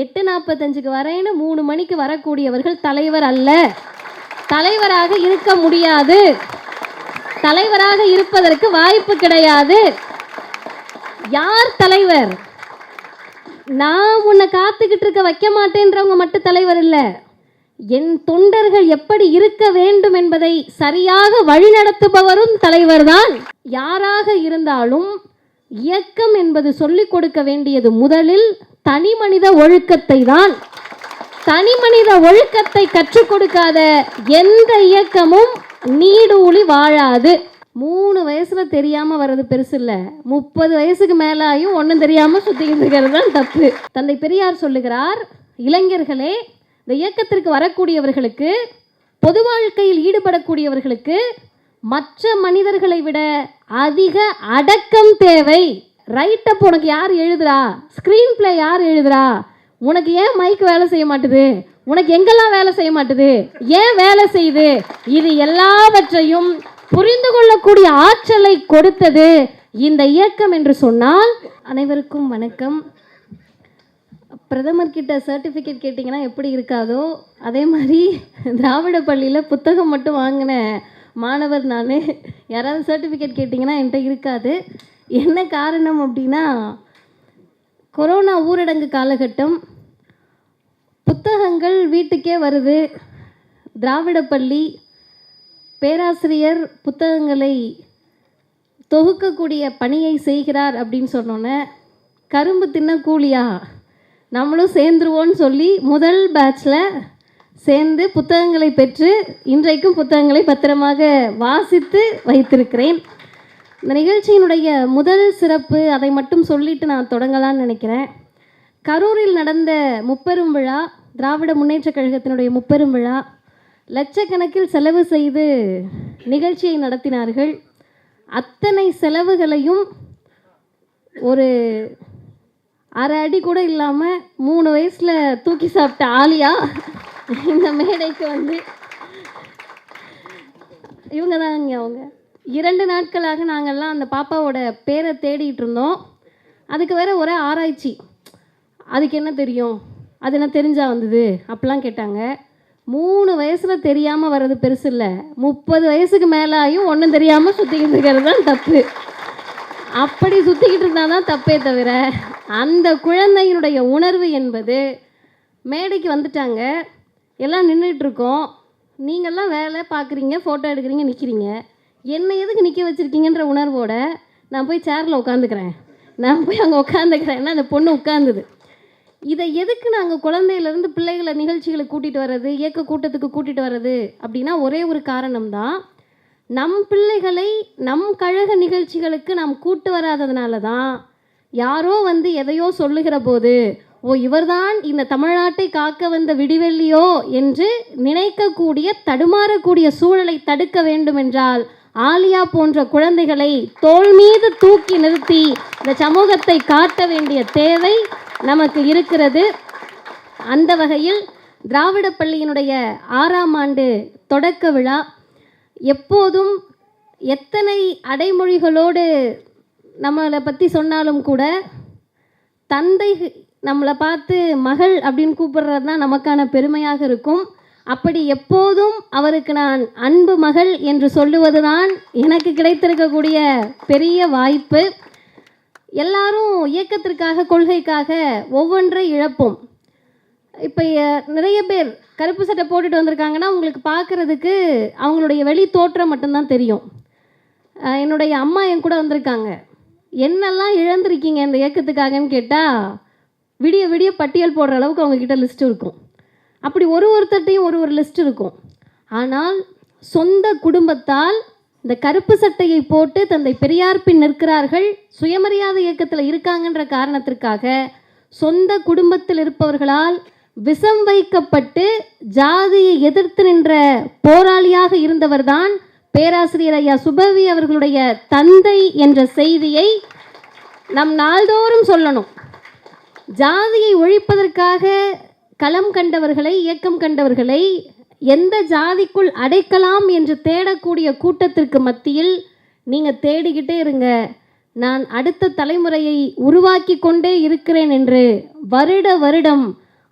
எட்டு நாற்பத்தஞ்சுக்கு வரேன்னு மூணு மணிக்கு வரக்கூடியவர்கள் தலைவர் அல்ல. தலைவராக இருக்க முடியாது. தலைவராக இருப்பதற்கு வாய்ப்பு கிடையாது. யார் தலைவர்? நான் உன்னை காத்துக்கிட்டு இருக்க வைக்க மாட்டேன்றவங்க மட்டும் தலைவர் இல்லை. என் தொண்டர்கள் எப்படி இருக்க வேண்டும் என்பதை சரியாக வழிநடத்துபவரும் தலைவர்தான். யாராக இருந்தாலும் இயக்கம் என்பது சொல்லிக் கொடுக்க வேண்டியது முதலில் தனி மனித ஒழுக்கத்தை தான் தனி மனித ஒழுக்கத்தை கற்றுக் கொடுக்காத எந்த இயக்கமும் நீடூழி வாழாது. மூணு வயசுல தெரியாம வர்றது பெருசு இல்ல. முப்பது வயசுக்கு மேலாயும் ஒன்றும் தெரியாம சுத்திக்கிட்டு இருக்கிறது தான் தப்பு. தந்தை பெரியார் சொல்லுகிறார் இளைஞர்களே இந்த இயக்கத்திற்கு வரக்கூடியவர்களுக்கு பொது வாழ்க்கையில் ஈடுபடக்கூடியவர்களுக்கு மற்ற மனிதர்களை விட அதிக அடக்கம் தேவை. ரைட்டப் உனக்கு யார் எழுதுறா? ஸ்க்ரீன் பிளே யார் எழுதுறா? உனக்கு ஏன் மைக் வேலை செய்ய மாட்டுது? உனக்கு எங்கெல்லாம் வேலை செய்ய மாட்டுது? ஏன் வேலை செய்யுது? இது எல்லாவற்றையும் புரிந்து கொள்ளக்கூடிய ஆற்றலை கொடுத்தது இந்த இயக்கம் என்று சொன்னால் அனைவருக்கும் வணக்கம். பிரதமர் கிட்ட சர்டிஃபிகேட் கேட்டிங்கன்னா எப்படி இருக்காதோ அதே மாதிரி திராவிட பள்ளியில் புத்தகம் மட்டும் வாங்கின மாணவர் நான். யாராவது சர்டிஃபிகேட் கேட்டிங்கன்னா என்கிட்ட இருக்காது. என்ன காரணம் அப்படின்னா கொரோனா ஊரடங்கு காலகட்டம் புத்தகங்கள் வீட்டுக்கே வருது. திராவிட பள்ளி பேராசிரியர் புத்தகங்களை தொகுக்கக்கூடிய பணியை செய்கிறார் அப்படின்னு சொன்னோன்னே கரும்பு தின்ன கூலியா? நம்மளும் சேர்ந்துருவோன்னு சொல்லி முதல் பேட்சில் சேர்ந்து புத்தகங்களை பெற்று இன்றைக்கும் புத்தகங்களை பத்திரமாக வாசித்து வைத்திருக்கிறேன். இந்த நிகழ்ச்சியினுடைய முதல் சிறப்பு அதை மட்டும் சொல்லிட்டு நான் தொடங்கலாம்னு நினைக்கிறேன். கரூரில் நடந்த முப்பெரும் விழா திராவிட முன்னேற்றக் கழகத்தினுடைய முப்பெரும் விழா லட்சக்கணக்கில் செலவு செய்து நிகழ்ச்சியை நடத்தினார்கள். அத்தனை செலவுகளையும் ஒரு அரை அடி கூட இல்லாமல் மூணு வயசில் தூக்கி சாப்பிட்ட ஆலியா இந்த மேடைக்கு வந்து. இவங்க தாங்க அவங்க. இரண்டு நாட்களாக நாங்கள்லாம் அந்த பாப்பாவோட பேரை தேடிட்டு இருந்தோம் அதுக்கு வேற ஒரே ஆராய்ச்சி. அதுக்கு என்ன தெரியும்? அது என்ன தெரிஞ்சா வந்தது? அப்படிலாம் கேட்டாங்க. மூணு வயசில் தெரியாமல் வர்றது பெருசு இல்லை. முப்பது வயசுக்கு மேலாயும் ஒன்றும் தெரியாமல் சுற்றிக்கிட்டு இருக்கிறது தான் தப்பு. அப்படி சுற்றிக்கிட்டு இருந்தால் தான் தப்பே தவிர அந்த குழந்தையினுடைய உணர்வு என்பது மேடைக்கு வந்துட்டாங்க. எல்லாம் நின்றுட்டுருக்கோம் நீங்கள்லாம் வேலை பார்க்குறீங்க ஃபோட்டோ எடுக்கிறீங்க நிற்கிறீங்க என்னை எதுக்கு நிற்க வச்சுருக்கீங்கன்ற உணர்வோட நான் போய் சேரில் உட்காந்துக்கிறேன் நான் போய் அங்கே உட்காந்துக்கிறேன்னா அந்த பொண்ணு உட்காந்துது இதை எதுக்கு நாங்கள் குழந்தையிலேருந்து பிள்ளைகளை நிகழ்ச்சிகளுக்கு கூட்டிகிட்டு வர்றது இயக்க கூட்டத்துக்கு கூட்டிகிட்டு வர்றது அப்படின்னா ஒரே ஒரு காரணம்தான். நம் பிள்ளைகளை நம் கழக நிகழ்ச்சிகளுக்கு நாம் கூட்டு வராததுனால தான் யாரோ வந்து எதையோ சொல்லுகிற போது ஓ இவர்தான் இந்த தமிழ்நாட்டை காக்க வந்த விடிவெள்ளியோ என்று நினைக்கக்கூடிய தடுமாறக்கூடிய சூழலை தடுக்க வேண்டுமென்றால் ஆலியா போன்ற குழந்தைகளை தோல் மீது தூக்கி நிறுத்தி இந்த சமூகத்தை காட்ட வேண்டிய தேவை நமக்கு இருக்கிறது. அந்த வகையில் திராவிட பள்ளியினுடைய ஆறாம் ஆண்டு தொடக்க விழா எப்போதும் எத்தனை அடைமொழிகளோடு நம்மளை பற்றி சொன்னாலும் கூட தந்தை நம்மளை பார்த்து மகள் அப்படின்னு கூப்பிடுறது தான் நமக்கான பெருமையாக இருக்கும். அப்படி எப்போதும் அவருக்கு நான் அன்பு மகள் என்று சொல்லுவது தான் எனக்கு கிடைத்திருக்கக்கூடிய பெரிய வாய்ப்பு. எல்லாரும் இயக்கத்திற்காக கொள்கைக்காக ஒவ்வொன்றை இழப்போம். இப்போ நிறைய பேர் கருப்பு சட்டை போட்டுட்டு வந்திருக்காங்கன்னா உங்களுக்கு பார்க்குறதுக்கு அவங்களுடைய வெளி தோற்றம் மட்டும்தான் தெரியும். என்னுடைய அம்மா என் கூட வந்திருக்காங்க. என்னெல்லாம் இழந்திருக்கீங்க இந்த இயக்கத்துக்காகன்னு கேட்டால் விடிய விடிய பட்டியல் போடுற அளவுக்கு அவங்கக்கிட்ட லிஸ்ட் இருக்கும். அப்படி ஒரு ஒருத்தட்டையும் ஒரு ஒரு லிஸ்ட் இருக்கும். ஆனால் சொந்த குடும்பத்தால் இந்த கருப்பு சட்டையை போட்டு தந்தை பெரியார் பின் நிற்கிறார்கள் சுயமரியாதை இயக்கத்தில் இருக்காங்கன்ற காரணத்திற்காக சொந்த குடும்பத்தில் இருப்பவர்களால் விஷம் வைக்கப்பட்டு ஜாதியை எதிர்த்து நின்ற போராளியாக இருந்தவர்தான் பேராசிரியர் ஐயா சுபவி அவர்களுடைய தந்தை என்ற செய்தியை நம் நாள்தோறும் சொல்லணும். ஜாதியை ஒழிப்பதற்காக களம் கண்டவர்களை இயக்கம் கண்டவர்களை எந்த ஜாதிக்குள் அடைக்கலாம் என்று தேடக்கூடிய கூட்டத்திற்கு மத்தியில் நீங்கள் தேடிக்கிட்டே இருங்க. நான் அடுத்த தலைமுறையை உருவாக்கி கொண்டே இருக்கிறேன் என்று வருட வருடம்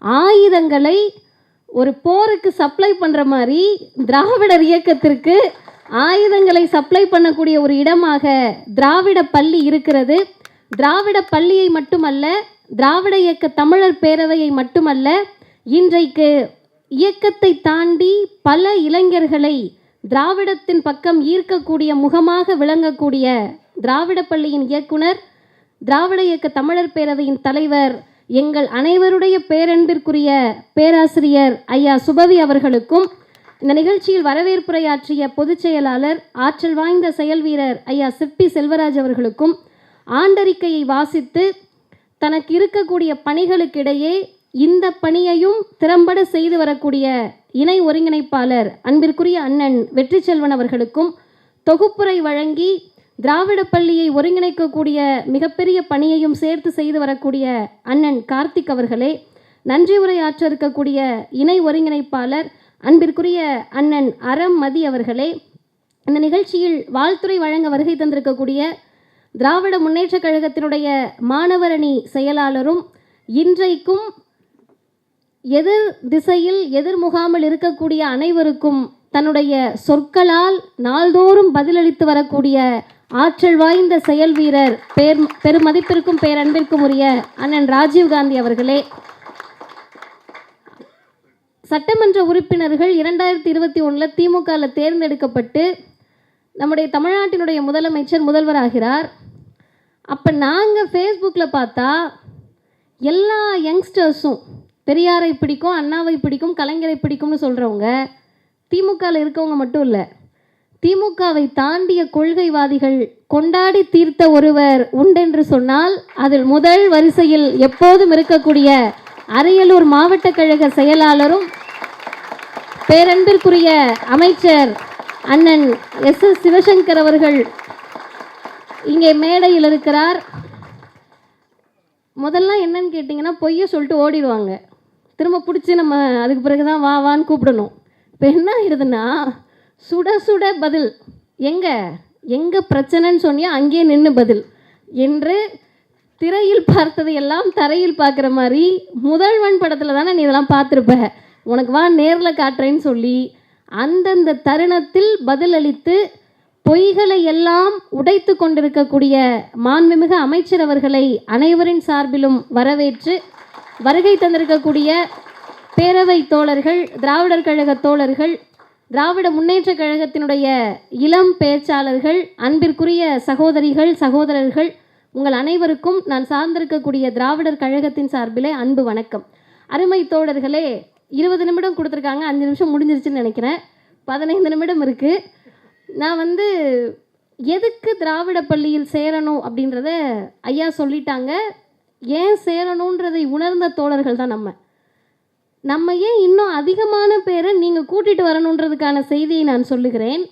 ஆயுதங்களை ஒரு போருக்கு சப்ளை பண்ணுற மாதிரி திராவிடர் இயக்கத்திற்கு ஆயுதங்களை சப்ளை பண்ணக்கூடிய ஒரு இடமாக திராவிட பள்ளி இருக்கிறது. திராவிட பள்ளியை மட்டுமல்ல திராவிட இயக்க தமிழர் பேரவையை மட்டுமல்ல இன்றைக்கு இயக்கத்தை தாண்டி பல இளைஞர்களை திராவிடத்தின் பக்கம் ஈர்க்கக்கூடிய முகமாக விளங்கக்கூடிய திராவிட பள்ளியின் இயக்குனர் திராவிட இயக்க தமிழர் பேரவையின் தலைவர் எங்கள் அனைவருடைய பேரன்பிற்குரிய பேராசிரியர் ஐயா சுபவி அவர்களுக்கும் இந்த நிகழ்ச்சியில் வரவேற்புரையாற்றிய பொதுச் செயலாளர் ஆற்றல் வாய்ந்த செயல் வீரர் ஐயா சிப்பி செல்வராஜ் அவர்களுக்கும் ஆண்டறிக்கையை வாசித்து தனக்கு இருக்கக்கூடிய பணிகளுக்கிடையே இந்த பணியையும் திறம்பட செய்து வரக்கூடிய இணை ஒருங்கிணைப்பாளர் அன்பிற்குரிய அண்ணன் வெற்றி செல்வன் அவர்களுக்கும் தொகுப்புரை வழங்கி திராவிட பள்ளியை ஒருங்கிணைக்கக்கூடிய மிகப்பெரிய பணியையும் சேர்த்து செய்து வரக்கூடிய அண்ணன் கார்த்திக் அவர்களே நன்றி உரையாற்ற ஆற்ற இருக்கக்கூடிய இணை ஒருங்கிணைப்பாளர் அன்பிற்குரிய அண்ணன் அறம் மதி அவர்களே இந்த நிகழ்ச்சியில் வாழ்த்துறை வழங்க வருகை தந்திருக்கக்கூடிய திராவிட முன்னேற்றக் கழகத்தினுடைய மாணவரணி செயலாளரும் இன்றைக்கும் எதிர் திசையில் எதிர் முகாமில் இருக்கக்கூடிய அனைவருக்கும் தன்னுடைய சொற்களால் நாள்தோறும் பதிலளித்து வரக்கூடிய ஆற்றல் வாய்ந்த செயல் வீரர் பேர் பெருமதிப்பிற்கும் பேரன்பிற்கும் உரிய அண்ணன் ராஜீவ்காந்தி அவர்களே. சட்டமன்ற உறுப்பினர்கள் இரண்டாயிரத்தி இருபத்தி ஒன்றில் திமுகவில் தேர்ந்தெடுக்கப்பட்டு நம்முடைய தமிழ்நாட்டினுடைய முதலமைச்சர் முதல்வராகிறார். அப்போ நாங்கள் ஃபேஸ்புக்கில் பார்த்தா எல்லா யங்ஸ்டர்ஸும் பெரியாரை பிடிக்கும் அண்ணாவை பிடிக்கும் கலைஞரை பிடிக்கும்னு சொல்கிறவங்க திமுகவில் இருக்கவங்க மட்டும் இல்லை. திமுகவை தாண்டிய கொள்கைவாதிகள் கொண்டாடி தீர்த்த ஒருவர் உண்டென்று சொன்னால் அதில் முதல் வரிசையில் எப்போதும் இருக்கக்கூடிய அரியலூர் மாவட்ட கழக செயலாளரும் பேரன்பிற்குரிய அமைச்சர் அண்ணன் எஸ். எஸ். சிவசங்கர் அவர்கள் இங்கே மேடையில் இருக்கிறார். முதல்ல என்னன்னு கேட்டிங்கன்னா பொய்யை சொல்லிட்டு ஓடிடுவாங்க. திரும்ப பிடிச்சி நம்ம அதுக்கு பிறகு தான் வா வான்னு கூப்பிடணும். இப்போ என்ன ஆயிடுதுன்னா சுட சுட பதில். எங்கே? எங்கே பிரச்சனைன்னு சொன்னியோ அங்கேயே நின்று பதில். என்று திரையில் பார்த்ததை எல்லாம் தரையில் பார்க்குற மாதிரி முதல்வன் படத்தில் தானே நீ இதெல்லாம் பார்த்துருப்ப. உனக்கு வா நேரில் காட்டுறேன்னு சொல்லி அந்தந்த தருணத்தில் பதிலளித்து பொய்களை எல்லாம் உடைத்து கொண்டிருக்கக்கூடிய மாண்புமிகு அமைச்சர் அவர்களை அனைவரின் சார்பிலும் வரவேற்று வருகை தந்திருக்கக்கூடிய பேரவை தோழர்கள் திராவிடர் கழக தோழர்கள் திராவிட முன்னேற்ற கழகத்தினுடைய இளம் பேச்சாளர்கள் அன்பிற்குரிய சகோதரிகள் சகோதரர்கள் உங்கள் அனைவருக்கும் நான் சார்ந்திருக்கக்கூடிய திராவிடர் கழகத்தின் சார்பிலே அன்பு வணக்கம். அருமை தோழர்களே இருபது நிமிடம் கொடுத்துருக்காங்க அஞ்சு நிமிஷம் முடிஞ்சிருச்சுன்னு நினைக்கிறேன். பதினைந்து நிமிடம் இருக்குது நான் வந்து எதுக்கு திராவிட பள்ளியில் சேரணும் அப்படின்றத ஐயா சொல்லிட்டாங்க. ஏன் சேரணுன்றதை உணர்ந்த தோழர்கள் தான் நம்ம. நம்ம ஏன் இன்னும் அதிகமான பேரை நீங்கள் கூட்டிகிட்டு வரணுன்றதுக்கான செய்தியை நான் சொல்லுகிறேன்.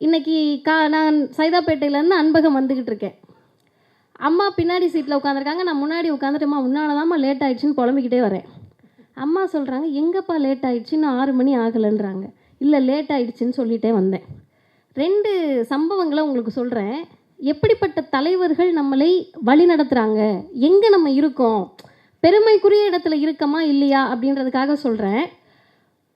இன்றைக்கி கா நான் சைதாப்பேட்டையிலேருந்து அன்பகம் வந்துக்கிட்டு இருக்கேன். அம்மா பின்னாடி சீட்டில் உட்காந்துருக்காங்க நான் முன்னாடி உட்காந்துட்டுமா உன்னால லேட் ஆகிடுச்சின்னு புலம்பிக்கிட்டே வரேன். அம்மா சொல்கிறாங்க எங்கப்பா லேட் ஆகிடுச்சின்னு ஆறு மணி ஆகலைன்றாங்க. இல்லை லேட் ஆகிடுச்சின்னு சொல்லிகிட்டே வந்தேன். ரெண்டு சம்பவங்களை உங்களுக்கு சொல்கிறேன் எப்படிப்பட்ட தலைவர்கள் நம்மளை வழி நடத்துகிறாங்க எங்கே நம்ம இருக்கோம்? பெருமைக்குரிய இடத்துல இருக்கமா இல்லையா? அப்படின்றதுக்காக சொல்கிறேன்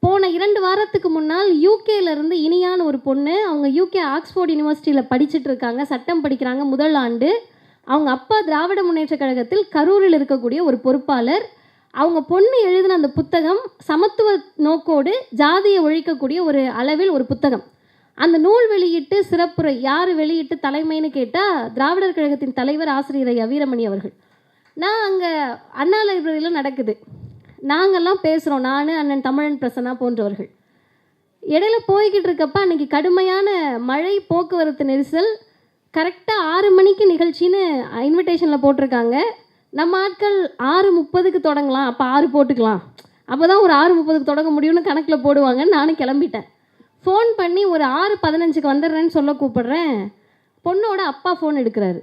போன இரண்டு வாரத்துக்கு முன்னால் யூகேலேருந்து இனியான ஒரு பொண்ணு அவங்க யூகே ஆக்ஸ்போர்ட் யூனிவர்சிட்டியில் படிச்சுட்டு இருக்காங்க சட்டம் படிக்கிறாங்க முதல் ஆண்டு. அவங்க அப்பா திராவிட முன்னேற்ற கழகத்தில் கரூரில் இருக்கக்கூடிய ஒரு பொறுப்பாளர். அவங்க பொண்ணு எழுதின அந்த புத்தகம் சமத்துவ நோக்கோடு ஜாதியை ஒழிக்கக்கூடிய ஒரு அளவில் ஒரு புத்தகம். அந்த நூல் வெளியிட்டு சிறப்புரை யார் வெளியிட்டு தலைமைன்னு கேட்டால் திராவிடர் கழகத்தின் தலைவர் ஆசிரியர் ஐயா வீரமணி அவர்கள். நான் அங்கே அண்ணா லைப்ரரியில் நடக்குது. நாங்கள்லாம் பேசுகிறோம் நான் அண்ணன் தமிழன் பிரசன்னா போன்றவர்கள். இடையில போய்கிட்டு இருக்கப்ப அன்னைக்கு கடுமையான மழை போக்குவரத்து நெரிசல் கரெக்டாக ஆறு மணிக்கு நிகழ்ச்சின்னு இன்விடேஷனில் போட்டிருக்காங்க. நம்ம ஆட்கள் ஆறு முப்பதுக்கு தொடங்கலாம். அப்போ ஆறு போட்டுக்கலாம். அப்போ தான் ஒரு ஆறு முப்பதுக்கு தொடங்க முடியும்னு கணக்கில் போடுவாங்கன்னு நானும் கிளம்பிட்டேன். ஃபோன் பண்ணி ஒரு ஆறு பதினஞ்சுக்கு வந்துடுறேன்னு சொல்ல கூப்பிடுறேன். பொண்ணோட அப்பா ஃபோன் எடுக்கிறாரு.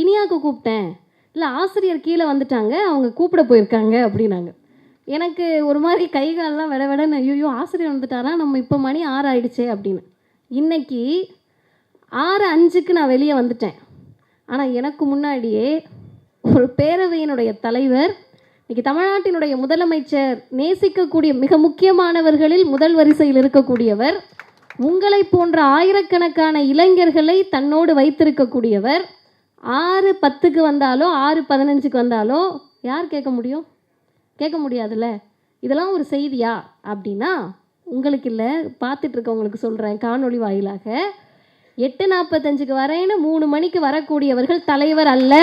இனியாவுக்கு கூப்பிட்டேன். இல்லை ஆசிரியர் கீழே வந்துட்டாங்க. அவங்க கூப்பிட போயிருக்காங்க அப்படின்னாங்க. எனக்கு ஒரு மாதிரி கை காலெல்லாம் விட விடன்னு ஐயோ ஆசிரியர் வந்துட்டாரா? நம்ம இப்போ மணி ஆறு ஆயிடுச்சே அப்படின்னு. இன்றைக்கி ஆறு அஞ்சுக்கு நான் வெளியே வந்துட்டேன். ஆனால் எனக்கு முன்னாடியே ஒரு பேரவையினுடைய தலைவர் இன்றைக்கி தமிழ்நாட்டினுடைய முதலமைச்சர் நேசிக்கக்கூடிய மிக முக்கியமானவர்களில் முதல் வரிசையில் இருக்கக்கூடியவர் உங்களை போன்ற ஆயிரக்கணக்கான இளைஞர்களை தன்னோடு வைத்திருக்கக்கூடியவர் ஆறு பத்துக்கு வந்தாலோ ஆறு பதினஞ்சுக்கு வந்தாலோ யார் கேட்க முடியும்? கேட்க முடியாதுல்ல. இதெல்லாம் ஒரு செய்தியா? அப்படின்னா உங்களுக்கு இல்லை பார்த்துட்ருக்கவங்களுக்கு சொல்கிறேன் காணொளி வாயிலாக. எட்டு நாற்பத்தஞ்சுக்கு வரேன்னு மூணு மணிக்கு வரக்கூடியவர்கள் தலைவர் அல்ல.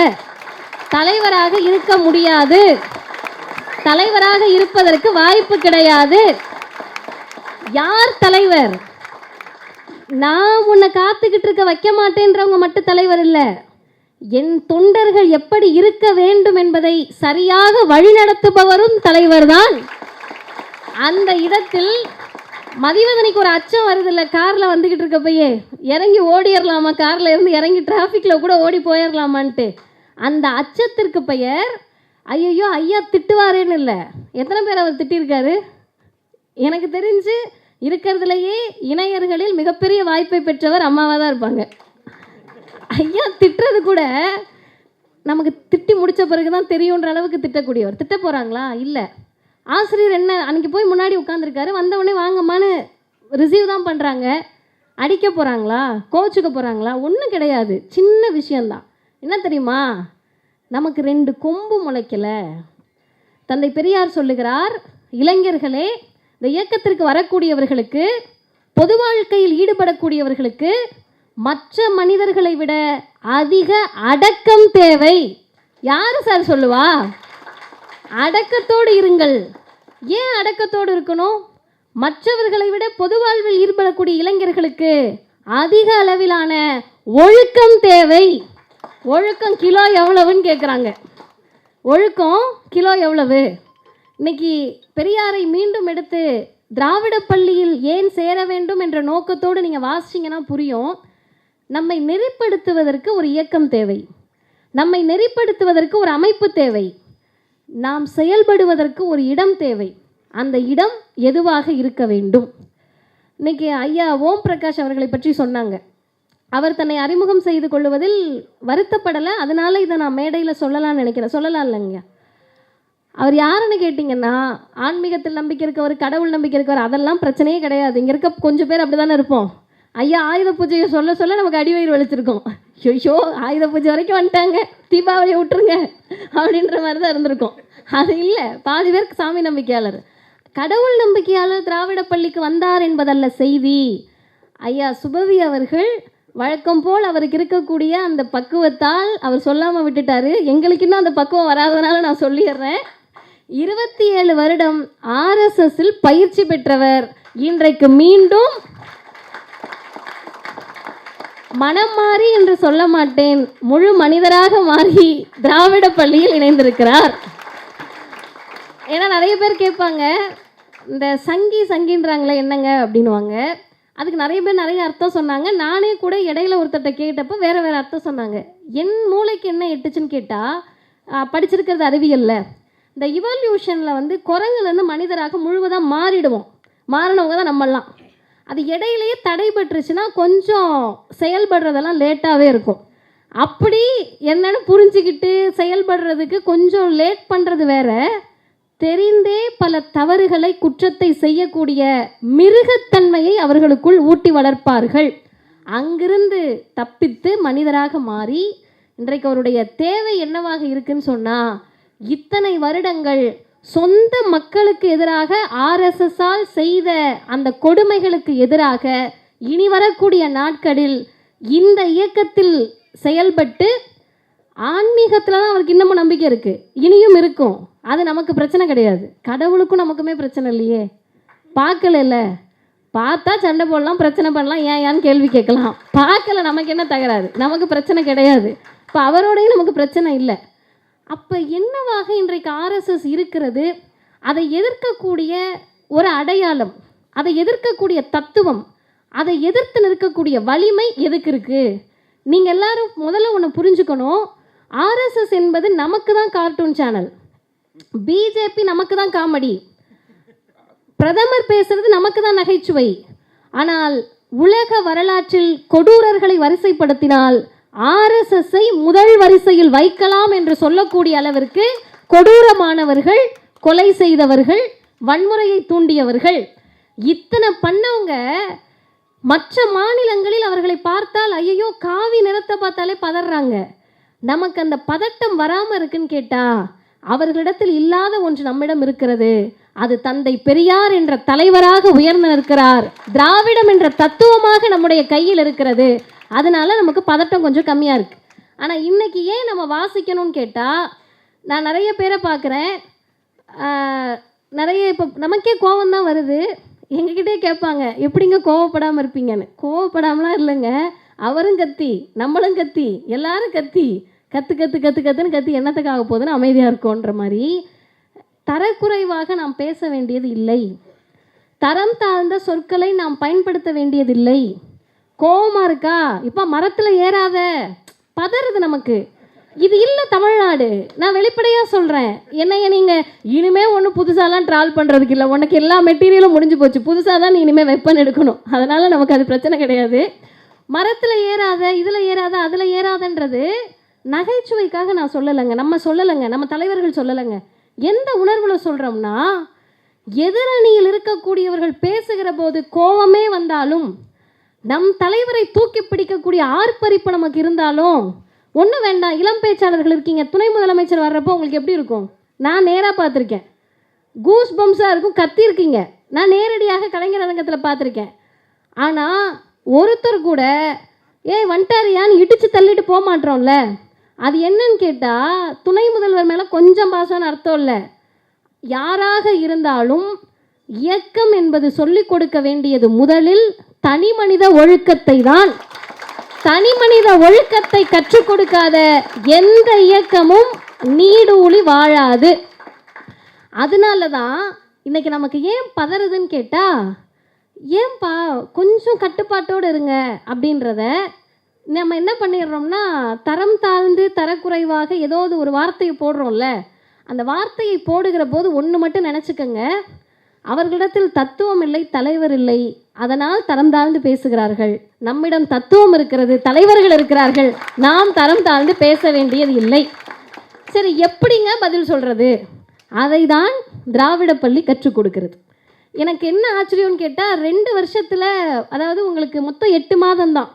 தலைவராக இருக்க முடியாது. தலைவராக இருப்பதற்கு வாய்ப்பு கிடையாது. யார் தலைவர்? நான் உன்னை காத்துக்கிட்டு இருக்க வைக்க மாட்டேன்றவங்க மட்டும் தலைவர் இல்லை. என் தொண்டர்கள் எப்படி இருக்க வேண்டும் என்பதை சரியாக வழிநடத்துபவரும் தலைவர் தான் அந்த இடத்தில் மதிவதனைக்கு ஒரு அச்சம் வருது இல்லை காரில் வந்துக்கிட்டு இருக்கப்பயே இறங்கி ஓடிடலாமா காரில் இருந்து இறங்கி டிராஃபிக்கில் கூட ஓடி போயிடலாமான்ட்டு அந்த அச்சத்திற்கு பெயர் ஐயையோ ஐயா திட்டுவாரேன்னு இல்லை. எத்தனை பேர் அவர் திட்டியிருக்காரு எனக்கு தெரிஞ்சு இருக்கிறதுலையே இணையர்களில் மிகப்பெரிய வாய்ப்பை பெற்றவர் அம்மாவாக தான் இருப்பாங்க. ஐயா திட்டுறது கூட நமக்கு திட்டி முடித்த பிறகு தான் தெரியுன்ற அளவுக்கு திட்டக்கூடியவர். திட்ட போகிறாங்களா இல்லை. ஆசிரியர் என்ன அன்றைக்கி போய் முன்னாடி உட்காந்துருக்காரு வந்தவொடனே வாங்கம்மான்னு ரிசீவ் தான் பண்ணுறாங்க அடிக்க போகிறாங்களா கோச்சுக்க போகிறாங்களா ஒன்றும் கிடையாது. சின்ன விஷயந்தான் என்ன தெரியுமா? நமக்கு ரெண்டு கொம்பு முளைக்கல. தந்தை பெரியார் சொல்லுகிறார் இளைஞர்களே இந்த இயக்கத்திற்கு வரக்கூடியவர்களுக்கு பொது வாழ்க்கையில் ஈடுபடக்கூடியவர்களுக்கு மற்ற மனிதர்களை விட அதிக அடக்கம் தேவை. யார் சார் சொல்லுவா? அடக்கத்தோடு இருங்கள். ஏன் அடக்கத்தோடு இருக்கணும்? மற்றவர்களை விட பொது வாழ்வில் ஈடுபடக்கூடிய இளைஞர்களுக்கு அதிக அளவிலான ஒழுக்கம் தேவை. ஒழுக்கம் கிலோ எவ்வளவுன்னு கேட்குறாங்க ஒழுக்கம் கிலோ எவ்வளவு? இன்னைக்கு பெரியாரை மீண்டும் எடுத்து திராவிட பள்ளியில் ஏன் சேர வேண்டும் என்ற நோக்கத்தோடு நீங்கள் வாசிச்சிங்கன்னா புரியும். நம்மை நெறிப்படுத்துவதற்கு ஒரு இயக்கம் தேவை. நம்மை நெறிப்படுத்துவதற்கு ஒரு அமைப்பு தேவை. நாம் செயல்படுவதற்கு ஒரு இடம் தேவை. அந்த இடம் எதுவாக இருக்க வேண்டும்? இன்னைக்கு ஐயா ஓம் பிரகாஷ் அவர்களை பற்றி சொன்னாங்க. அவர் தன்னை அறிமுகம் செய்து கொள்வதில் வருத்தப்படலை. அதனால இதை நான் மேடையில் சொல்லலாம்னு நினைக்கிறேன். சொல்லலாம் இல்லைங்க அவர் யாருன்னு கேட்டிங்கன்னா ஆன்மீகத்தில் நம்பிக்கை இருக்கவர் கடவுள் நம்பிக்கை இருக்கவர் அதெல்லாம் பிரச்சனையே கிடையாது. இங்கே இருக்க கொஞ்சம் பேர் அப்படி தானே இருப்போம். ஐயா ஆயுத பூஜையை சொல்ல சொல்ல நமக்கு அடிவயிறு வலிச்சிருக்கோம். ஐயோ ஆயுத பூஜை வரைக்கும் வந்துட்டாங்க. தீபாவளியை விட்டுருங்க அப்படின்ற மாதிரி தான் இருந்திருக்கும். அது இல்லை பாதி பேருக்கு சாமி நம்பிக்கையாளர். கடவுள் நம்பிக்கையாளர் திராவிட பள்ளிக்கு வந்தார் என்பதல்ல செய்தி. ஐயா சுபவி அவர்கள் வழக்கம் போல் அவருக்கு இருக்கக்கூடிய அந்த பக்குவத்தால் அவர் சொல்லாமல் விட்டுட்டாரு. எங்களுக்கு இன்னும் அந்த பக்குவம் வராதனால நான் சொல்லிடுறேன். இருபத்தி ஏழு வருடம் ஆர்எஸ்எஸ்ஸில் பயிற்சி பெற்றவர். இன்றைக்கு மீண்டும் மனம் மாறி என்று சொல்ல மாட்டேன். முழு மனிதராக மாறி திராவிட பள்ளியில் இணைந்திருக்கிறார். ஏன்னா நிறைய பேர் கேட்பாங்க இந்த சங்கி சங்கின்றாங்களே என்னங்க அப்படின்னுவாங்க. அதுக்கு நிறைய பேர் நிறைய அர்த்தம் சொன்னாங்க. நானே கூட இடையில ஒருத்தர்கிட்ட கேட்டப்போ வேற வேற அர்த்தம் சொன்னாங்க. என் மூளைக்கு என்ன எட்டுச்சுன்னு கேட்டால் படிச்சிருக்கிறது அறிவியல்ல. இந்த இவல்யூஷனில் வந்து குரங்குலேருந்து மனிதராக முழுவதாக மாறிடுவோம். மாறினவங்க தான் நம்மெல்லாம். அது இடையிலேயே தடைபட்டுருச்சுன்னா கொஞ்சம் செயல்படுறதெல்லாம் லேட்டாகவே இருக்கும். அப்படி என்னன்னு புரிஞ்சுக்கிட்டு செயல்படுறதுக்கு கொஞ்சம் லேட் பண்ணுறது வேற. தெரிந்தே பல தவறுகளை குற்றத்தை செய்யக்கூடிய மிருகத்தன்மையை அவர்களுக்குள் ஊட்டி வளர்ப்பார்கள். அங்கிருந்து தப்பித்து மனிதராக மாறி இன்றைக்கு அவருடைய தேவை என்னவாக இருக்குன்னு சொன்னால் இத்தனை வருடங்கள் சொந்த மக்களுக்கு எதிராக ஆர்எஸ்எஸ்ஸால் செய்த அந்த கொடுமைகளுக்கு எதிராக இனி வரக்கூடிய நாட்களில் இந்த இயக்கத்தில் செயல்பட்டு ஆன்மீகத்தில் தான் அவருக்கு இன்னமும் நம்பிக்கை இருக்குது இனியும் இருக்கும். அது நமக்கு பிரச்சனை கிடையாது. கடவுளுக்கும் நமக்குமே பிரச்சனை இல்லையே. பார்க்கல பார்த்தா சண்டை போடலாம் பிரச்சனை பண்ணலாம். ஏன் ஏன்னு கேள்வி கேட்கலாம். பார்க்கல நமக்கு என்ன தகராறு? நமக்கு பிரச்சனை கிடையாது. இப்போ அவரோடையும் நமக்கு பிரச்சனை இல்லை. அப்போ என்னவாக இன்றைக்கு ஆர்எஸ்எஸ் இருக்கிறது? அதை எதிர்க்கக்கூடிய ஒரு அடையாளம் அதை எதிர்க்கக்கூடிய தத்துவம் அதை எதிர்த்து நிற்கக்கூடிய வலிமை எதுக்கு இருக்குது நீங்கள் எல்லாரும் முதல்ல ஒன்று புரிஞ்சுக்கணும். ஆர்எஸ்எஸ் என்பது நமக்கு தான் கார்ட்டூன் சேனல். பிஜேபி நமக்கு தான் காமெடி. பிரதமர் பேசுறது நமக்கு தான் நகைச்சுவை. ஆனால் உலக வரலாற்றில் கொடூரர்களை வரிசைப்படுத்தினால் ஆர்எஸ்எஸ்ஸை முதல் வரிசையில் வைக்கலாம் என்று சொல்லக்கூடிய அளவிற்கு கொடூரமானவர்கள் கொலை செய்தவர்கள் வன்முறையை தூண்டியவர்கள். இத்தனை பண்ணவங்க மற்ற மாநிலங்களில் அவர்களை பார்த்தால் ஐயோ காவி நிறத்தை பார்த்தாலே பதறாங்க. நமக்கு அந்த பதட்டம் வராமல் இருக்குன்னு கேட்டா அவர்களிடத்தில் இல்லாத ஒன்று நம்மிடம் இருக்கிறது. அது தந்தை பெரியார் என்ற தலைவராக உயர்ந்து நிற்கிறார். திராவிடம் என்ற தத்துவமாக நம்முடைய கையில் இருக்கிறது. அதனால நமக்கு பதட்டம் கொஞ்சம் கம்மியாக இருக்குது ஆனால் இன்றைக்கி ஏன் நம்ம வாசிக்கணும்னு கேட்டால் நான் நிறைய பேரை பார்க்குறேன். நிறைய இப்போ நமக்கே கோவம் தான் வருது. எங்ககிட்டே கேட்பாங்க எப்படிங்க கோவப்படாமல் இருப்பீங்கன்னு? கோவப்படாமலாம் இல்லைங்க. அவரும் கத்தி நம்மளும் கத்தி எல்லாரும் கத்தி. கத்து கத்து கத்து கத்துன்னு கத்தி என்னத்துக்காக போகுதுன்னு அமைதியாக இருக்கோன்ற மாதிரி தரக்குறைவாக நாம் பேச வேண்டியது இல்லை. தரம் தாழ்ந்த சொற்களை நாம் பயன்படுத்த வேண்டியதில்லை கோவமாக இருக்கா? இப்போ மரத்தில் ஏறாத. பதறுது நமக்கு. இது இல்லை தமிழ்நாடு. நான் வெளிப்படையாக சொல்கிறேன் என்னைய நீங்கள் இனிமே ஒன்றும் புதுசாலாம் ட்ரால் பண்ணுறதுக்கு இல்லை. உனக்கு எல்லா மெட்டீரியலும் முடிஞ்சு போச்சு. புதுசாக தான் நீ இனிமேல் வெப்பன் எடுக்கணும். அதனால் நமக்கு அது பிரச்சனை கிடையாது. மரத்தில் ஏறாத இதில் ஏறாத அதில் ஏறாதன்றது நகைச்சுவைக்காக நான் சொல்லலைங்க. நம்ம சொல்லலைங்க. நம்ம தலைவர்கள் சொல்லலைங்க. எந்த உணர்வில் சொல்கிறோம்னா எதிரணியில் இருக்கக்கூடியவர்கள் பேசுகிற போது கோவமே வந்தாலும் நம் தலைவரை தூக்கி பிடிக்கக்கூடிய ஆர்ப்பரிப்பு நமக்கு இருந்தாலும் ஒன்றும் வேண்டாம் இளம் பேச்சாளர்கள் இருக்கீங்க துணை முதலமைச்சர் வர்றப்போ உங்களுக்கு எப்படி இருக்கும்? நான் நேராக பார்த்துருக்கேன். கூஸ் பம்ஸாக இருக்கும் கத்தியிருக்கீங்க. நான் நேரடியாக கலைஞர் அரங்கத்தில் பார்த்துருக்கேன். ஆனால் ஒருத்தர் கூட ஏய் வந்துட்டாரியான்னு இடித்து தள்ளிட்டு போக மாட்டோம்ல. அது என்னன்னு கேட்டால் துணை முதல்வர் மேலே கொஞ்சம் பாசம்னு அர்த்தம் இல்லை. யாராக இருந்தாலும் இயக்கம் என்பது சொல்லிக் கொடுக்க வேண்டியது முதலில் தனி மனித ஒழுக்கத்தை தான் தனி மனித ஒழுக்கத்தை கற்றுக் கொடுக்காத எந்த இயக்கமும் நீடூழி வாழாது. அதனால தான் இன்னைக்கு நமக்கு ஏன் பதறுதுன்னு கேட்டால் ஏன்பா கொஞ்சம் கட்டுப்பாட்டோடு இருங்க அப்படின்றத நம்ம என்ன பண்ணிடுறோம்னா தரம் தாழ்ந்து தரக்குறைவாக ஏதாவது ஒரு வார்த்தையை போடுறோம்ல அந்த வார்த்தையை போடுகிற போது ஒன்று மட்டும் நினச்சிக்கோங்க. அவர்களிடத்தில் தத்துவம் இல்லை தலைவர் இல்லை. அதனால் தரம் தாழ்ந்து பேசுகிறார்கள். நம்மிடம் தத்துவம் இருக்கிறது தலைவர்கள் இருக்கிறார்கள். நாம் தரம் தாழ்ந்து பேச வேண்டியது இல்லை. சரி எப்படிங்க பதில் சொல்கிறது அதை தான் திராவிட பள்ளி கற்றுக் கொடுக்கிறது. எனக்கு என்ன ஆச்சரியம்னு கேட்டால் ரெண்டு வருஷத்தில் அதாவது உங்களுக்கு மொத்தம் எட்டு மாதம்தான்.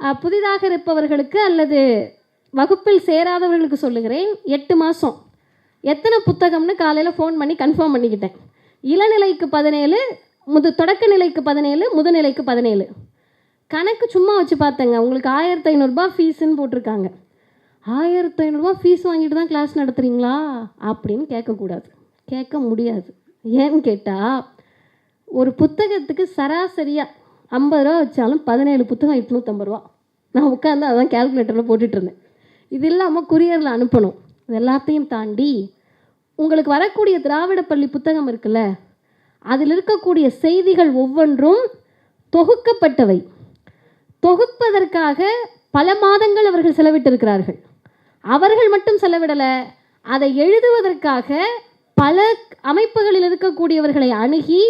தான் புதிதாக இருப்பவர்களுக்கு அல்லது வகுப்பில் சேராதவர்களுக்கு சொல்லுகிறேன் எட்டு மாதம் எத்தனை புத்தகம்னு காலையில் ஃபோன் பண்ணி கன்ஃபார்ம் பண்ணிக்கிட்டேன். இளநிலைக்கு பதினேழு முது தொடக்க நிலைக்கு பதினேழு முதுநிலைக்கு பதினேழு. கணக்கு சும்மா வச்சு பார்த்தேங்க. உங்களுக்கு ஆயிரத்தி ஐநூறுரூபா ஃபீஸுன்னு போட்டிருக்காங்க. ஆயிரத்தி ஐநூறுரூபா ஃபீஸ் வாங்கிட்டு தான் கிளாஸ் நடத்துகிறீங்களா அப்படின்னு கேட்கக்கூடாது. கேட்க முடியாது. ஏன்னு கேட்டால் ஒரு புத்தகத்துக்கு சராசரியாக ஐம்பது ரூபா வச்சாலும் பதினேழு புத்தகம் எட்நூற்றம்பது ரூபா. நான் உட்காந்து அதான் கேல்குலேட்டரில் போட்டுட்ருந்தேன் இது இல்லாமல் குரியரில் அனுப்பணும். இது எல்லாத்தையும் தாண்டி உங்களுக்கு வரக்கூடிய திராவிட பள்ளி புத்தகம் இருக்குல்ல அதில் இருக்கக்கூடிய செய்திகள் ஒவ்வொன்றும் தொகுக்கப்பட்டவை. தொகுப்பதற்காக பல மாதங்கள் அவர்கள் செலவிட்டிருக்கிறார்கள். அவர்கள் மட்டும் செலவிடலை அதை எழுதுவதற்காக பல அமைப்புகளில் இருக்கக்கூடியவர்களை அணுகி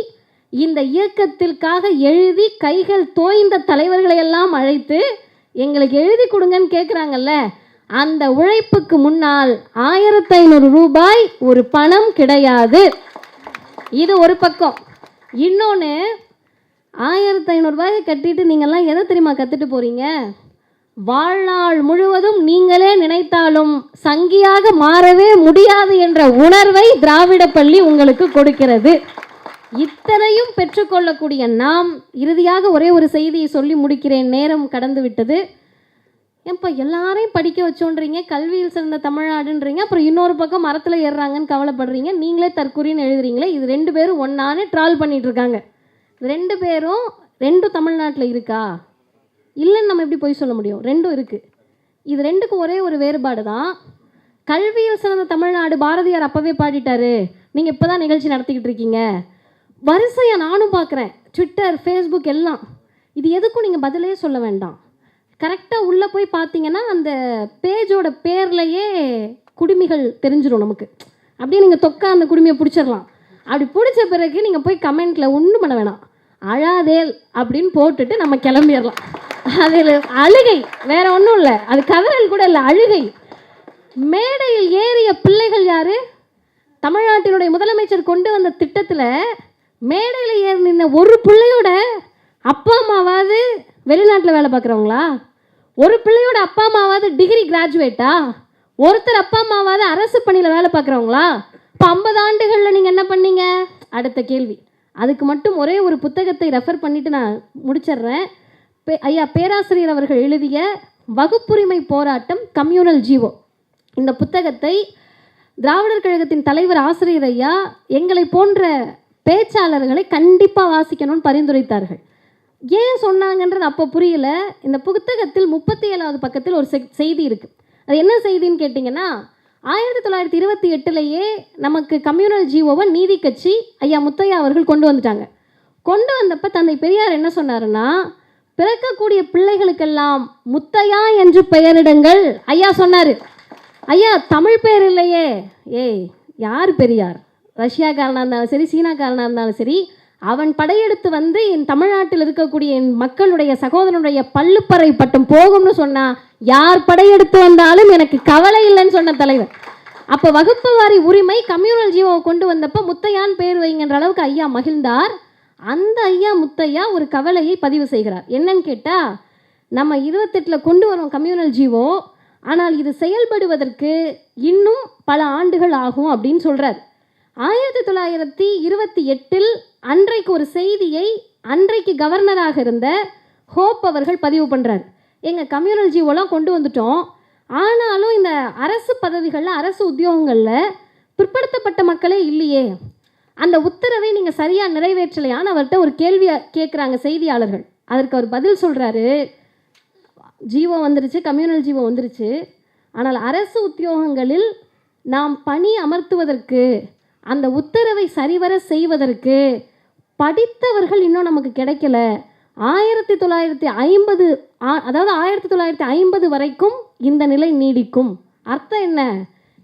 இந்த இயக்கத்திற்காக எழுதி கைகள் தோய்ந்த தலைவர்களை எல்லாம் அழைத்து எங்களுக்கு எழுதி கொடுங்கன்னு கேட்குறாங்கல்ல அந்த உழைப்புக்கு முன்னால் ஆயிரத்தி ஐநூறு ரூபாய் ஒரு பணம் கிடையாது. இது ஒரு பக்கம். இன்னொன்று ஆயிரத்தி ஐநூறுரூபாயை கட்டிட்டு நீங்கள்லாம் எதை தெரியுமா கற்றுட்டு போகிறீங்க வாழ்நாள் முழுவதும் நீங்களே நினைத்தாலும் சங்கியாக மாறவே முடியாது என்ற உணர்வை திராவிட பள்ளி உங்களுக்கு கொடுக்கிறது. இத்தனையும் பெற்றுக்கொள்ளக்கூடிய நாம் இறுதியாக ஒரே ஒரு செய்தியை சொல்லி முடிக்கிறேன். நேரம் கடந்து விட்டது. ஏன்ப்பா எல்லாரையும் படிக்க வச்சோன்றீங்க? கல்வியில் சிறந்த தமிழ்நாடுன்றீங்க. அப்புறம் இன்னொரு பக்கம் மரத்தில் ஏறுறாங்கன்னு கவலைப்படுறீங்க. நீங்களே தற்கொலைன்னு எழுதுறீங்களே. இது ரெண்டு பேரும் ஒன்றானே ட்ரால் பண்ணிகிட்ருக்காங்க ரெண்டு பேரும் ரெண்டும் தமிழ்நாட்டில் இருக்கா? இல்லைன்னு நம்ம எப்படி போய் சொல்ல முடியும்? ரெண்டும் இருக்குது இது ரெண்டுக்கும் ஒரே ஒரு வேறுபாடு தான். கல்வியில் சிறந்த தமிழ்நாடு பாரதியார் அப்போவே பாடிட்டாரு. நீங்கள் இப்போ தான் நிகழ்ச்சி நடத்திக்கிட்டு இருக்கீங்க. வரிசையாக நானும் பார்க்குறேன் ட்விட்டர் ஃபேஸ்புக் எல்லாம். இது எதுக்கும் நீங்கள் பதிலே சொல்ல வேண்டாம். கரெக்டாக உள்ளே போய் பார்த்தீங்கன்னா அந்த பேஜோட பேர்லையே குடுமிகள் தெரிஞ்சிடும் நமக்கு. அப்படியே நீங்கள் தொக்கா அந்த குடுமையை பிடிச்சிடலாம். அப்படி பிடிச்ச பிறகு நீங்கள் போய் கமெண்ட்டில் ஒன்றும் பண்ண வேணாம். அழாதேல் அப்படின்னு போட்டுட்டு நம்ம கிளம்பிடலாம். அதில் அழுகை வேற ஒன்றும் இல்லை. அது கதறல் கூட இல்லை அழுகை. மேடையில் ஏறிய பிள்ளைகள் யார்? தமிழ்நாட்டினுடைய முதலமைச்சர் கொண்டு வந்த திட்டத்தில் மேடையில் ஏறி நின்ன ஒரு பிள்ளையோட அப்பா அம்மாவாவது வெளிநாட்டில் வேலை பார்க்குறவங்களா? ஒரு பிள்ளையோட அப்பா அம்மாவாவது டிகிரி கிராஜுவேட்டா ஒருத்தர் அப்பா அம்மாவாவது அரசு பணியில் வேலை பார்க்குறவங்களா? இப்போ ஐம்பது ஆண்டுகளில் நீங்கள் என்ன பண்ணீங்க? அடுத்த கேள்வி. அதுக்கு மட்டும் ஒரே ஒரு புத்தகத்தை ரெஃபர் பண்ணிட்டு நான் முடிச்சிடுறேன். பே- ஐயா பேராசிரியர் அவர்கள் எழுதிய வகுப்புரிமை போராட்டம் கம்யூனல் ஜீவோ இந்த புத்தகத்தை திராவிடர் கழகத்தின் தலைவர் ஆசிரியர் ஐயா எங்களை போன்ற பேச்சாளர்களை கண்டிப்பாக வாசிக்கணும்னு பரிந்துரைத்தார்கள். ஏன் சொன்னாங்கன்றது அப்போ புரியல. இந்த புத்தகத்தில் முப்பத்தி ஏழாவது பக்கத்தில் ஒரு செய்தி இருக்குது அது என்ன செய்தின்னு கேட்டிங்கன்னா ஆயிரத்தி தொள்ளாயிரத்தி இருபத்தி எட்டுலேயே நமக்கு கம்யூனல் ஜீவோவை நீதி கட்சி ஐயா முத்தையா அவர்கள் கொண்டு வந்துட்டாங்க. கொண்டு வந்தப்போ தந்தை பெரியார் என்ன சொன்னாருன்னா பிறக்கக்கூடிய பிள்ளைகளுக்கெல்லாம் முத்தையா என்று பெயரிடுங்கள் ஐயா சொன்னார். ஐயா தமிழ் பேர் இல்லையே. ஏய் யார் பெரியார்? ரஷ்யாக்காரனாக இருந்தாலும் சரி சீனாக்காரனாக இருந்தாலும் சரி அவன் படையெடுத்து வந்து என் தமிழ்நாட்டில் இருக்கக்கூடிய என் மக்களுடைய சகோதரனுடைய பல்லுப்பறை பட்டம் போகும்னு சொன்னா யார் படையெடுத்து வந்தாலும் எனக்கு கவலை இல்லைன்னு சொன்ன தலைவர். அப்போ வகுப்பு வாரி உரிமை கம்யூனல் ஜீவோவை கொண்டு வந்தப்போ முத்தையான் பேர் வைங்கன்ற அளவுக்கு ஐயா மகிழ்ந்தார். அந்த ஐயா முத்தையா ஒரு கவலையை பதிவு செய்கிறார். என்னன்னு கேட்டால் நம்ம இருபத்தெட்டில் கொண்டு வரோம் கம்யூனல் ஜீவோ ஆனால் இது செயல்படுவதற்கு இன்னும் பல ஆண்டுகள் ஆகும் அப்படின்னு சொல்கிறார் ஆயிரத்தி தொள்ளாயிரத்தி இருபத்தி எட்டில் அன்றைக்கு ஒரு செய்தியை அன்றைக்கு கவர்னராக இருந்த ஹோப் அவர்கள் பதிவு பண்ணுறார் எங்கள் கம்யூனல் ஜீவோலாம் கொண்டு வந்துட்டோம். ஆனாலும் இந்த அரசு பதவிகளில் அரசு உத்தியோகங்களில் பிற்படுத்தப்பட்ட மக்களே இல்லையே. அந்த உத்தரவை நீங்கள் சரியாக நிறைவேற்றலையான்னு அவர்கிட்ட ஒரு கேள்வி கேட்குறாங்க செய்தியாளர்கள். அதற்கு அவர் பதில் சொல்கிறாரு ஜீவோ வந்துருச்சு கம்யூனல் ஜீவோ வந்துருச்சு. ஆனால் அரசு உத்தியோகங்களில் நாம் பணி அமர்த்துவதற்கு அந்த உத்தரவை சரிவர செய்வதற்கு படித்தவர்கள் இன்னும் நமக்கு கிடைக்கல. ஆயிரத்தி தொள்ளாயிரத்தி ஐம்பது அதாவது ஆயிரத்தி தொள்ளாயிரத்தி ஐம்பது வரைக்கும் இந்த நிலை நீடிக்கும். அர்த்தம் என்ன?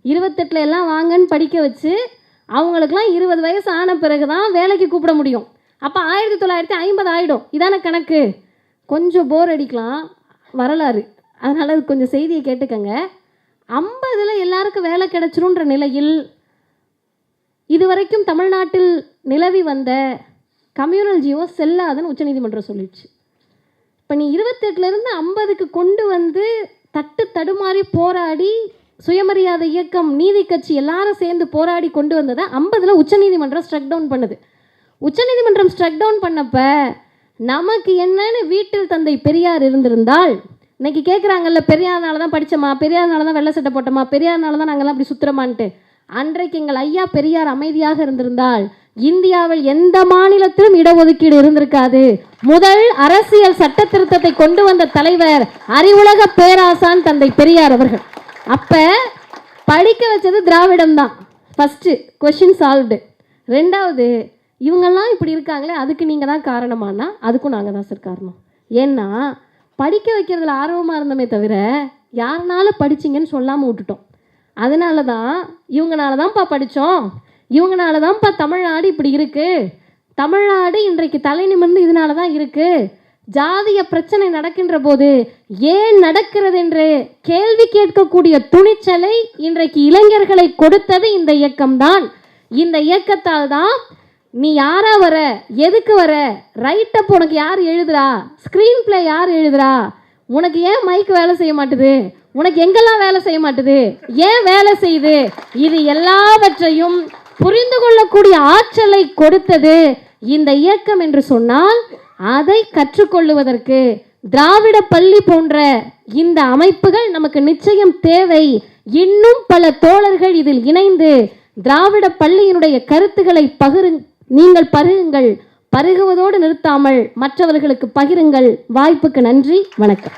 இருபத்தெட்டில் எல்லாம் வாங்கன்னு படிக்க வச்சு அவங்களுக்குலாம் இருபது வயசு ஆன பிறகு தான் வேலைக்கு கூப்பிட முடியும். அப்போ ஆயிரத்தி தொள்ளாயிரத்தி ஐம்பது ஆகிடும் இதான கணக்கு? கொஞ்சம் போர் அடிக்கலாம். வரலாறு. அதனால் அது கொஞ்சம் செய்தியை கேட்டுக்கங்க. ஐம்பதில் எல்லாருக்கும் வேலை கிடச்சிருன்ற நிலையில் இதுவரைக்கும் தமிழ்நாட்டில் நிலவி வந்த கம்யூனல் ஜியோ செல்லாதுன்னு உச்சநீதிமன்றம் சொல்லிடுச்சு. இப்போ நீ இருபத்தெட்டுலேருந்து ஐம்பதுக்கு கொண்டு வந்து தட்டு தடுமாறி போராடி சுயமரியாதை இயக்கம் நீதி கட்சி எல்லாரும் சேர்ந்து போராடி கொண்டு வந்ததை ஐம்பதில் உச்சநீதிமன்றம் ஸ்ட்ரக் டவுன் பண்ணுது. உச்சநீதிமன்றம் ஸ்ட்ரக் டவுன் பண்ணப்ப நமக்கு என்னன்னு வீட்டில் தந்தை பெரியார் இருந்திருந்தால் இன்னைக்கு கேட்குறாங்கல்ல பெரியார்னால தான் படித்தோமா பெரியார்னால தான் வெள்ளை சட்டை போட்டோமா பெரியார்னால தான் நாங்கள்லாம் அப்படி சுற்றுறோமான்ட்டு அன்றைக்கு எங்கள் ஐயா பெரியார் அமைதியாக இருந்திருந்தால் இந்தியாவில் எந்த மாநிலத்திலும் இடஒதுக்கீடு இருந்திருக்காது. முதல் அரசியல் சட்ட திருத்தத்தை கொண்டு வந்த தலைவர் அறிவுலக பேராசான் தந்தை பெரியார் அவர்கள். அப்ப படிக்க வச்சது திராவிடம் தான். ஃபஸ்ட்டு கொஷின் சால்வ்டு ரெண்டாவது இவங்கெல்லாம் இப்படி இருக்காங்களே அதுக்கு நீங்கள் தான் காரணமானா அதுக்கும் நாங்கள் தான் சார் காரணம். ஏன்னா படிக்க வைக்கிறதுல ஆர்வமாக இருந்தோமே தவிர யாருனாலும் படிச்சிங்கன்னு சொல்லாமல் விட்டுட்டோம். அதனால தான் இவங்கனால தான்ப்பா படித்தோம் இவங்கனால தான்ப்பா தமிழ்நாடு இப்படி இருக்குது தமிழ்நாடு இன்றைக்கு தலை நிமிர்ந்து இதனால தான் இருக்குது ஜாதிய பிரச்சனை நடக்கின்ற போது ஏன் நடக்கிறது என்று கேள்வி கேட்கக்கூடிய துணிச்சலை இன்றைக்கு இளைஞர்களை கொடுத்தது இந்த இயக்கம்தான். இந்த இயக்கத்தால் தான் நீ யாரா வர எதுக்கு வர ரைட்டப் உனக்கு யார் எழுதுறா ஸ்க்ரீன் பிளே யார் எழுதுறா உனக்கு ஏன் மைக் வேலை செய்ய மாட்டுது? உனக்கு எங்கெல்லாம் வேலை செய்ய மாட்டுது? ஏன் வேலை செய்யுது? இது எல்லாவற்றையும் புரிந்து கொள்ளக்கூடிய ஆற்றலை கொடுத்தது இந்த இயக்கம் என்று சொன்னால் அதை கற்றுக்கொள்ளுவதற்கு திராவிட பள்ளி போன்ற இந்த அமைப்புகள் நமக்கு நிச்சயம் தேவை. இன்னும் பல தோழர்கள் இதில் இணைந்து திராவிட பள்ளியினுடைய கருத்துக்களை பகிரு நீங்கள் பருகுங்கள். பருகுவதோடு நிறுத்தாமல் மற்றவர்களுக்கு பகிருங்கள். வாய்ப்புக்கு நன்றி. வணக்கம்.